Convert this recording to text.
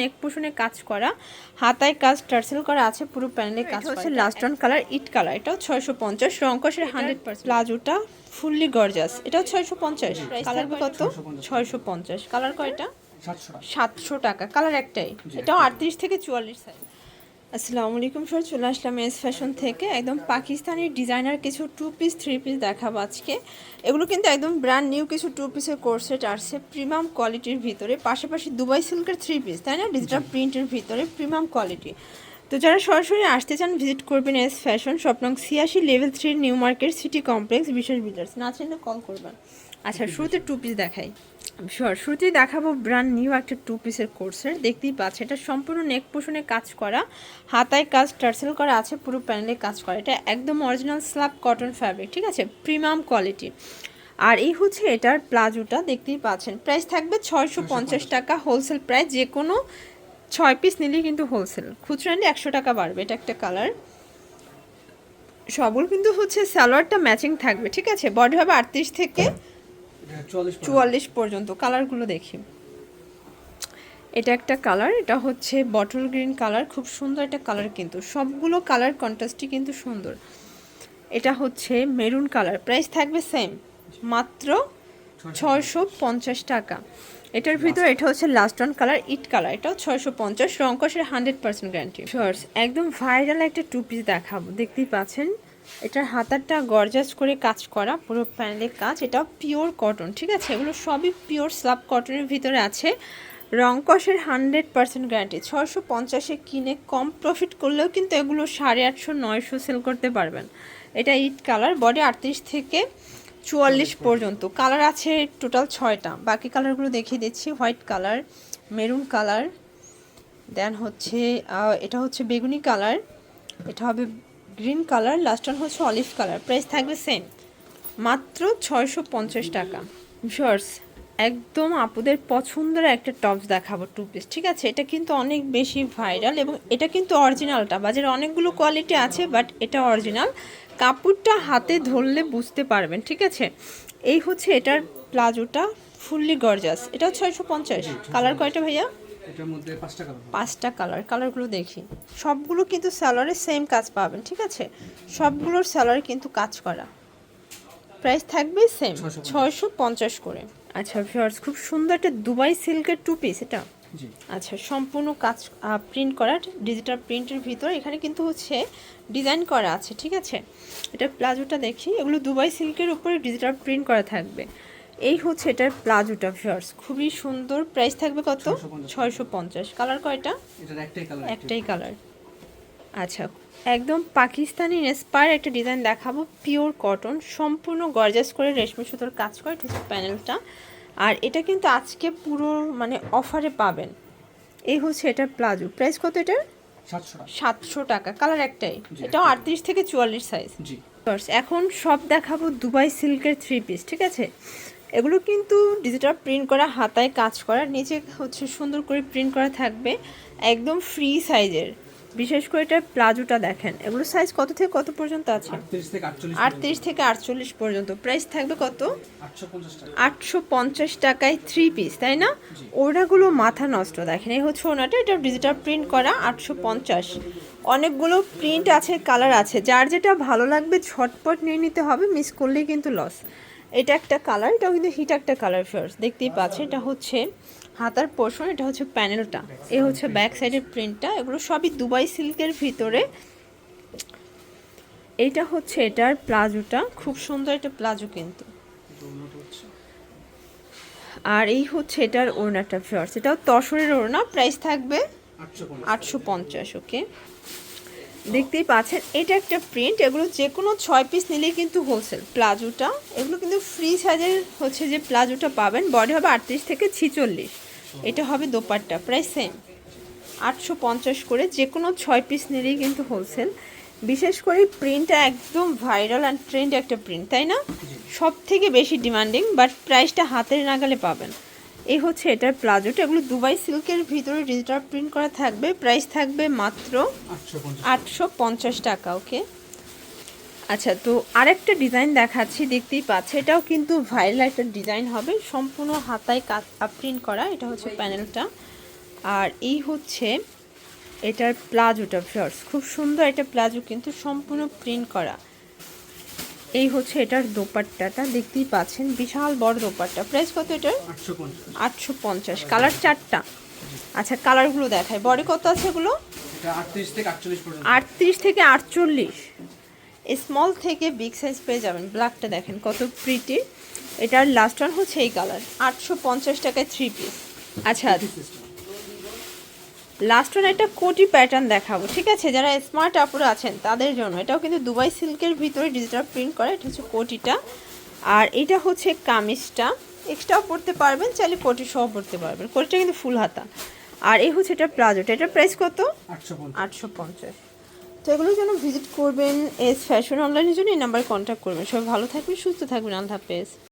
নেক পোষণে কাজ করা হাতায় কাজ টার্সেল করা আছে পুরো প্যানেলে কাজ হচ্ছে last on colour it colour এটাও ছয়শো পঞ্চাশ। রঙ্কসের হান্ড্রেড পার্সেন্ট প্লাজোটা ফুললি গর্জাস এটাও ছয়শো পঞ্চাশ। কালার কত? ছয়শো পঞ্চাশ। কালার কয়টা? সাতশো টাকা। সাতশো টাকা। কালার একটাই। এটাও আটত্রিশ থেকে চুয়াল্লিশ সাইজ আসসালামু আলাইকুম স্যার চলে আসলাম এস ফ্যাশন থেকে। একদম পাকিস্তানি ডিজাইনার কিছু টু পিস থ্রি পিস দেখাবো আজকে। এগুলো কিন্তু একদম ব্র্যান্ড নিউ কিছু টু পিসের কোর্সেট আসছে প্রিমিয়াম কোয়ালিটির ভিতরে। পাশাপাশি দুবাই সিল্কের থ্রি পিস তাই না? ডিজিটাল প্রিন্টের ভিতরে প্রিমিয়াম কোয়ালিটি তো যারা সরাসরি আসতে চান ভিজিট করবেন এস ফ্যাশন স্বপ্নং ছিয়াশি level three New Market City Complex বিশেষ বিল্ডার্স না চাইলে কল করবেন। আচ্ছা শুরুতে টু পিস দেখাই। শুরুতেই দেখাবো ব্র্যান্ড নিউ একটা টু পিসের কোর্সের দেখতেই পাচ্ছে এটা সম্পূর্ণ নেক পোষণে কাজ করা। হাতায় কাজ টার্সেল করা আছে পুরো প্যানেলে কাজ করা। এটা একদম অরিজিনাল স্ল্যাব কটন ফ্যাব্রিক ঠিক আছে? প্রিমিয়াম কোয়ালিটি আর এই হচ্ছে এটার প্লাজোটা দেখতেই পাচ্ছেন। প্রাইস থাকবে ছয়শো পঞ্চাশ টাকা হোলসেল প্রাইস যে কোনো ছয় পিস নিলেই কিন্তু হোলসেল খুচরা নিলে একশো টাকা বাড়বে এটা একটা কালার সবল কিন্তু হচ্ছে স্যালোয়ারটা ম্যাচিং থাকবে ঠিক আছে? বডি হবে আটত্রিশ থেকে চুয়াল্লিশ পর্যন্ত। কালারগুলো দেখি। এটা একটা কালার, এটা হচ্ছে বটল গ্রিন কালার, খুব সুন্দর একটা কালার কিন্তু। সবগুলো কালার কন্ট্রাস্টই কিন্তু সুন্দর। এটা হচ্ছে মেরুন কালার, প্রাইস থাকবে সেম মাত্র ছয়শো পঞ্চাশ টাকা। এটার ভিতর এটা হচ্ছে last on colour it colour এটাও ছয়শো পঞ্চাশ রঙ্কসের হান্ড্রেড পার্সেন্ট গ্যারান্টি শর্টস একদম ভাইরাল একটা টু পিস দেখাবো, দেখতেই পাচ্ছেন? এটার হাতারটা গর্জাস করে কাজ করা পুরো প্যানেলের কাজ। এটা পিওর কটন ঠিক আছে? এগুলো সবই পিওর স্লাব কটনের ভিতরে আছে। রংকসের হান্ড্রেড পার্সেন্ট গ্যারান্টি ছশো পঞ্চাশে কিনে কম প্রফিট করলেও কিন্তু এগুলো সাড়ে আটশো নয়শো সেল করতে পারবেন। এটা ইট কালার বডি আটত্রিশ থেকে চুয়াল্লিশ পর্যন্ত। কালার আছে টোটাল ছয়টা। বাকি কালারগুলো দেখিয়ে দিচ্ছি। White colour maroon colour then হচ্ছে এটা হচ্ছে বেগুনি কালার এটা হবে গ্রিন কালার লাস্ট ওয়ান হচ্ছে অলিভ কালার প্রাইস থাকবে সেম মাত্র ছয়শো পঞ্চাশ টাকা। শর্টস একদম আপুদের পছন্দের একটা টপস দেখাবো টু পিস ঠিক আছে? এটা কিন্তু অনেক বেশি ভাইরাল এবং এটা কিন্তু অরিজিনালটা বাজারে অনেকগুলো কোয়ালিটি আছে বাট এটা অরিজিনাল কাপড়টা হাতে ধরলে বুঝতে পারবেন, ঠিক আছে? এই হচ্ছে এটার প্লাজোটা ফুললি গর্জাস এটাও ছয়শো পঞ্চাশ। কালার কয়টা ভাইয়া? এটার মধ্যে পাঁচটা কালার পাঁচটা কালার কালারগুলো দেখি। সবগুলো কিন্তু স্যালারে সেম কাজ পাবেন ঠিক আছে? সবগুলোর স্যালারে কিন্তু কাজ করা। প্রাইস থাকবে সেম ছয়শো পঞ্চাশ। করে। আচ্ছা ভিউয়ার্স খুব সুন্দর একটা দুবাই সিল্কের টু পিস এটা? আচ্ছা সম্পূর্ণ কাজ প্রিন্ট করা ডিজিটাল প্রিন্টের ভিতরে এখানে কিন্তু হচ্ছে ডিজাইন করা আছে ঠিক আছে? এটা প্লাজোটা দেখি এগুলো দুবাই সিল্কের উপরে ডিজিটাল প্রিন্ট করা থাকবে। এই হচ্ছে এটার প্লাজোটা ভিউয়ার্স খুবই সুন্দর। প্রাইস থাকবে কত? ছয়শো পঞ্চাশ। কালার কয়টা? একটাই কালার আচ্ছা একদম পাকিস্তানি ইন্সপায়ার একটা ডিজাইন দেখাবো। পিওর কটন সম্পূর্ণ গর্জাস করে রেশমি সুতোর কাজ করে ঠিক প্যানেলটা আর এটা কিন্তু আজকে পুরো মানে অফারে পাবেন। এই হচ্ছে এটার প্লাজো। প্রাইস কত এটার? সাতশো টাকা। কালার একটাই। এটাও আটত্রিশ থেকে চুয়াল্লিশ সাইজ এখন সব দেখাবো দুবাই সিল্কের থ্রি পিস ঠিক আছে? এগুলো কিন্তু ডিজিটাল প্রিন্ট করা হাতায় কাজ করা নিচে হচ্ছে সুন্দর করে প্রিন্ট করা থাকবে একদম ফ্রি সাইজের বিশেষ করে এটা প্লাজোটা দেখেন এগুলো সাইজ কত থেকে কত পর্যন্ত আছে? আটত্রিশ থেকে আটচল্লিশ পর্যন্ত। প্রাইস থাকবে কত? আটশো পঞ্চাশ টাকায় থ্রি পিস তাই না। ওড়াগুলো মাথা নষ্ট দেখেন এই হচ্ছে ওনাটা এটা ডিজিটাল প্রিন্ট করা আটশো পঞ্চাশ। অনেকগুলো প্রিন্ট আছে কালার আছে যার যেটা ভালো লাগবে ঝটপট নিয়ে নিতে হবে মিস করলেই কিন্তু লস এটা একটা কালার এটাও কিন্তু হিট একটা কালার ফার্স দেখতেই পাচ্ছেন এটা হচ্ছে হাতার পোর্শন এটা হচ্ছে প্যানেলটা এ হচ্ছে ব্যাক সাইডের প্রিন্টটা এগুলো সবই দুবাই সিল্কের ভিতরে। এইটা হচ্ছে এটার প্লাজোটা খুব সুন্দর একটা প্লাজো কিন্তু। এটা আর এই হচ্ছে এটার ওড়নাটা ফিয়ার্স এটাও তসরের ওড়না প্রাইস থাকবে আটশো পঞ্চাশ। ওকে দেখতেই পাচ্ছেন এটা একটা প্রিন্ট এগুলো যে কোনো ছয় পিস নিলেই কিন্তু হোলসেল প্লাজোটা এগুলো কিন্তু ফ্রি সাইজের হচ্ছে যে প্লাজোটা পাবেন বডি হবে আটত্রিশ থেকে ছিচল্লিশ। এটা হবে দোপাট্টা প্রায় সেম আটশো পঞ্চাশ করে যে কোনো ছয় পিস নিলেই কিন্তু হোলসেল বিশেষ করে প্রিন্টটা একদম ভাইরাল অ্যান্ড ট্রেন্ড একটা প্রিন্ট তাই না? সব থেকে বেশি ডিমান্ডিং বাট প্রাইসটা হাতের নাগালে পাবেন। এই হচ্ছে এটার প্লাজোটা এগুলো দুবাই সিল্কের ভিতরে ডিজিটাল প্রিন্ট করা থাকবে। প্রাইস থাকবে মাত্র আটশো পঞ্চাশ টাকা। ওকে আচ্ছা তো আরেকটা ডিজাইন দেখাচ্ছি দেখতেই পাচ্ছে। এটাও কিন্তু ভাইরাল একটা ডিজাইন হবে। সম্পূর্ণ হাতায় কাজ প্রিন্ট করা। এটা হচ্ছে প্যানেলটা আর এই হচ্ছে এটার প্লাজোটা ফিয়ার্স খুব সুন্দর একটা প্লাজো কিন্তু সম্পূর্ণ প্রিন্ট করা। এই হচ্ছে এটার দোপাট্টাটা দেখতেই পাচ্ছেন বিশাল বড় দোপাট্টা। প্রাইস কত এটার? আটশো পঞ্চাশ। কালার চারটা। আচ্ছা কালারগুলো দেখায় বডি কত আছে এগুলো? আটত্রিশ থেকে আটচল্লিশ স্মল থেকে বিগ সাইজ পেয়ে যাবেন। ব্ল্যাকটা দেখেন কত প্রিটি এটার লাস্ট ওয়ান হচ্ছে এই কালার আটশো পঞ্চাশ টাকায় থ্রি পিস আচ্ছা লাস্ট ওয়ান একটা কোটি প্যাটার্ন দেখাবো। ঠিক আছে যারা স্মার্ট আপুরা আছেন তাদের জন্য। এটাও কিন্তু দুবাই সিল্কের ভিতরে ডিজিটাল প্রিন্ট করা এটা হচ্ছে কোটিটা। আর এটা হচ্ছে কামিজটা। এক্সট্রাও পড়তে পারবেন চাইলে কোটি সহ পড়তে পারবেন। কোটিটা কিন্তু ফুল হাতা। আর এই হচ্ছে এটা প্লাজোটা এটার প্রাইস কত? আটশো পঞ্চাশ। তো এগুলোর জন্য ভিজিট করবেন এস ফ্যাশন অনলাইনের জন্য এই নাম্বারে কন্ট্যাক্ট করবেন। সবাই ভালো থাকবেন সুস্থ থাকবেন। আল্লাহ হাফেজ।